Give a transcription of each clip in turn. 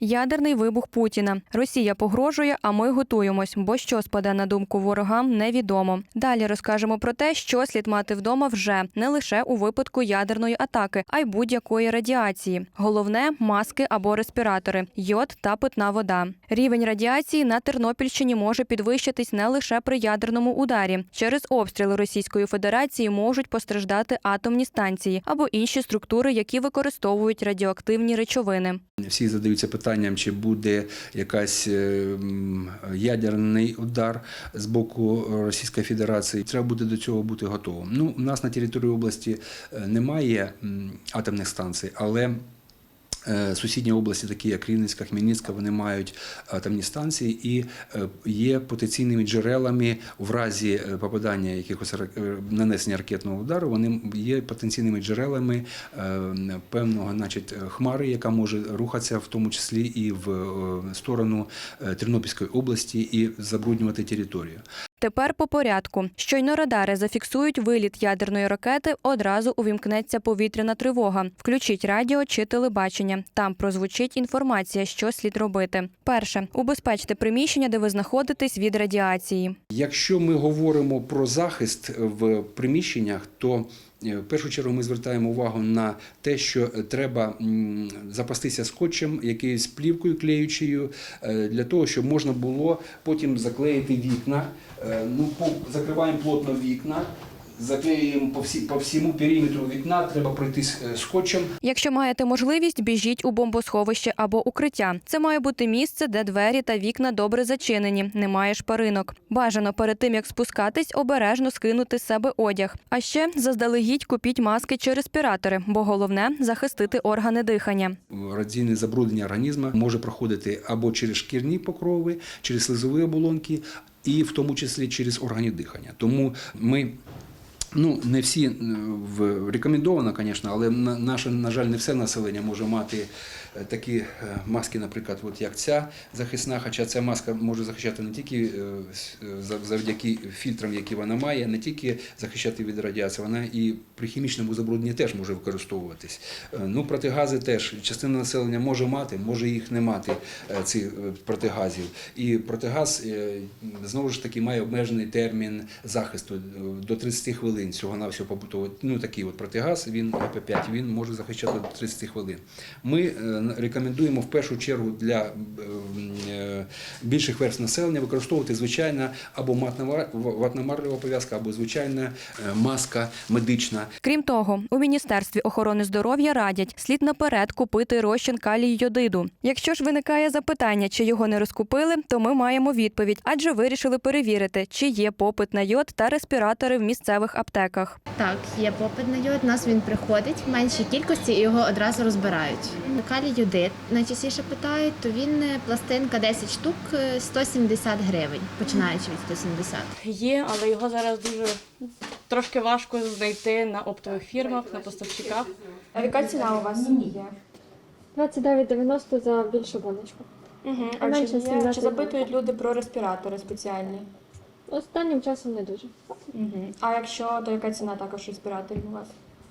Ядерний вибух Путіна. Росія погрожує, а ми готуємось. Бо що спаде на думку ворогам, невідомо. Далі розкажемо про те, що слід мати вдома вже не лише у випадку ядерної атаки, а й будь-якої радіації. Головне маски або респіратори, йод та питна вода. Рівень радіації на Тернопільщині може підвищитись не лише при ядерному ударі. Через обстріли Російської Федерації можуть постраждати атомні станції або інші структури, які використовують радіоактивні речовини. Всі задаються питанням, чи буде якась е, ядерний удар з боку Російської Федерації. Треба буде до цього бути готовим. Ну, у нас на території області е, немає атомних станцій, але Сусідні області, такі як Рівненська, Хмельницька, вони мають атомні станції і е, є потенційними джерелами в разі е, попадання якихось е, нанесення ракетного удару. Вони є потенційними джерелами е, певного, значить, хмари, яка може рухатися в тому числі і в е, сторону е, Тернопільської області і забруднювати територію. Тепер по порядку. Щойно радари зафіксують виліт ядерної ракети, одразу увімкнеться повітряна тривога. Включіть радіо чи телебачення. Там прозвучить інформація, що слід робити. Перше убезпечте приміщення, де ви знаходитесь від радіації. Якщо ми говоримо про захист в приміщеннях, то в першу чергу ми звертаємо увагу на те, що треба запастися скотчем, якоюсь плівкою клеючою, е, для того, щоб можна було потім заклеїти вікна. Е, Ну, закриваємо плотно вікна, заклеюємо по, всі, по всьому периметру вікна, треба пройтись е, скотчем. Якщо маєте можливість, біжіть у бомбосховище або укриття. Це має бути місце, де двері та вікна добре зачинені, немає шпаринок. Бажано перед тим як спускатись, обережно скинути з себе одяг. А ще заздалегідь купіть маски чи респіратори, бо головне захистити органи дихання. радіаційне забруднення організму може проходити або через шкірні покрови, через слизові оболонки, і в тому числі через органи дихання. Тому ми. Ну, не всі е, рекомендовано, звісно, але на- наше, на жаль, не все населення може мати е, такі е, маски, наприклад, от як ця захисна, хоча ця маска може захищати не тільки завдяки фільтрам, які вона має, не тільки захищати від радіації, вона і при хімічному забрудненні теж може використовуватись. Ну, протигази теж частина населення може мати, може їх не мати цих протигазів. І протигаз знову ж таки має обмежений термін захисту до 30 хвилин. Цього на всього побутовий. Ну такий от протигаз, він АП5, він може захищати до 30 хвилин. Ми е, рекомендуємо в першу чергу для е, е, більших верств населення використовувати звичайна або ватномарлева пов'язка, або звичайна маска медична. Крім того, у міністерстві охорони здоров'я радять слід наперед купити розчин калію йодиду. Якщо ж виникає запитання, чи його не розкупили, то ми маємо відповідь, адже вирішили перевірити, чи є попит на йод та респіратори в місцевих аптеках. Так, є попит на йод. У нас він приходить в меншій кількості і його одразу розбирають. Калій йодит найчастіше питають, то він е, пластинка 10 штук е, 170 гривень, починаючи від 170. Є, але його зараз дуже трошки важко знайти на оптових фірмах, на поставщиках. А яка ціна у вас є? 29,90 за більшу баночку. Угу. А А чи, є, чи запитують люди про респіратори спеціальні? Останнім часом не дуже. Угу. А якщо, то яка ціна також респіраторів у вас?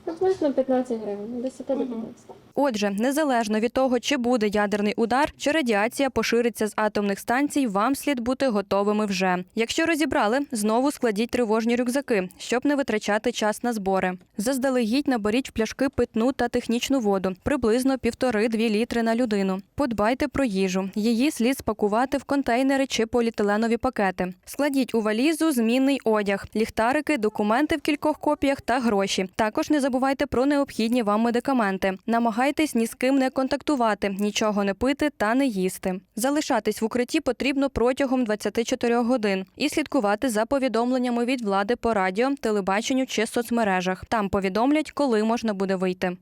Приблизно 15 гривень, 10 до 15. Отже, незалежно від того, чи буде ядерний удар, чи радіація пошириться з атомних станцій, вам слід бути готовими вже. Якщо розібрали, знову складіть тривожні рюкзаки, щоб не витрачати час на збори. Заздалегідь наберіть в пляшки питну та технічну воду, приблизно півтори-дві літри на людину. Подбайте про їжу. Її слід спакувати в контейнери чи поліетиленові пакети. Складіть у валізу змінний одяг, ліхтарики, документи в кількох копіях та гроші. Також не забувайте про необхідні вам медикаменти. Намагайтесь ні з ким не контактувати, нічого не пити та не їсти. Залишатись в укритті потрібно протягом 24 годин і слідкувати за повідомленнями від влади по радіо, телебаченню чи соцмережах. Там повідомлять, коли можна буде вийти.